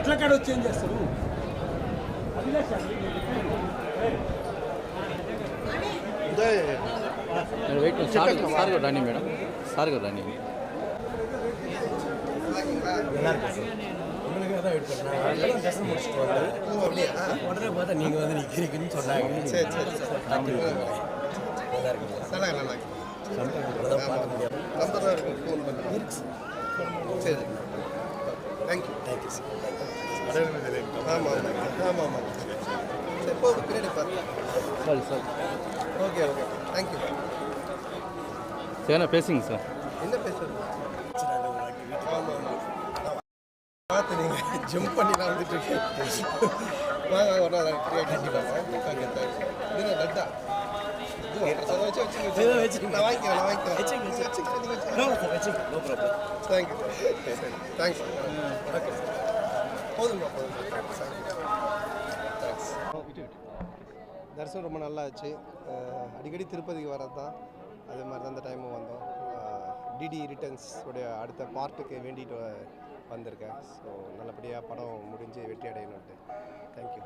అట్ల కాడ వచ్చి ఏం చేస్తారు అభిలాష్ అండి, మేడం వెయిట్ సార్ సార్ కూడా రాని మేడం సార్ కూడా రాని உங்களுக்காக தான் வெயிட் பண்ணேன் கஷ்டம் முடிச்சுட்டு வந்தேன் உடனே பார்த்தா நீங்கள் வந்து நிற்கிறீங்கன்னு சொன்னாங்க சரி சரி சரி நல்லா இருக்குங்களா நல்லா நல்லா இருக்கு. அதான் பார்க்க முடியாது ரொம்ப தான் இருக்கும் ஃபோன் பண்ணுறேன் சரி தேங்க்யூ தேங்க்யூ சார் ஆமாம் ஆமாம் ஆமாம் ஆமாம் சரி போதும் பின்னாடி பாருங்க sorry sir okay okay thank you சரிண்ணா பேசுங்க சார் என்ன பேசுறது ஆமாம் ஆமாம் பார்த்து நீங்கள் ஜம்ப் பண்ணி நான் வந்துட்டு இருக்கேன் வாங்க வாங்க ஒரு நாள் கண்டிப்பாக இது லட்டா sir thank you thanks okay போதுங்க தேங்க்ஸ் தரிசனம் ரொம்ப நல்லா ஆச்சு. அடிக்கடி திருப்பதிக்கு வரது தான். அதே மாதிரி தான் இந்த டைமும் வந்தோம். டிடி ரிட்டர்ன்ஸ் உடைய அடுத்த பார்ட்டுக்கு வேண்டிட்டு வந்திருக்கேன். ஸோ நல்லபடியாக படம் முடிஞ்சு வெற்றி அடையணுன்ட்டு தேங்க்யூ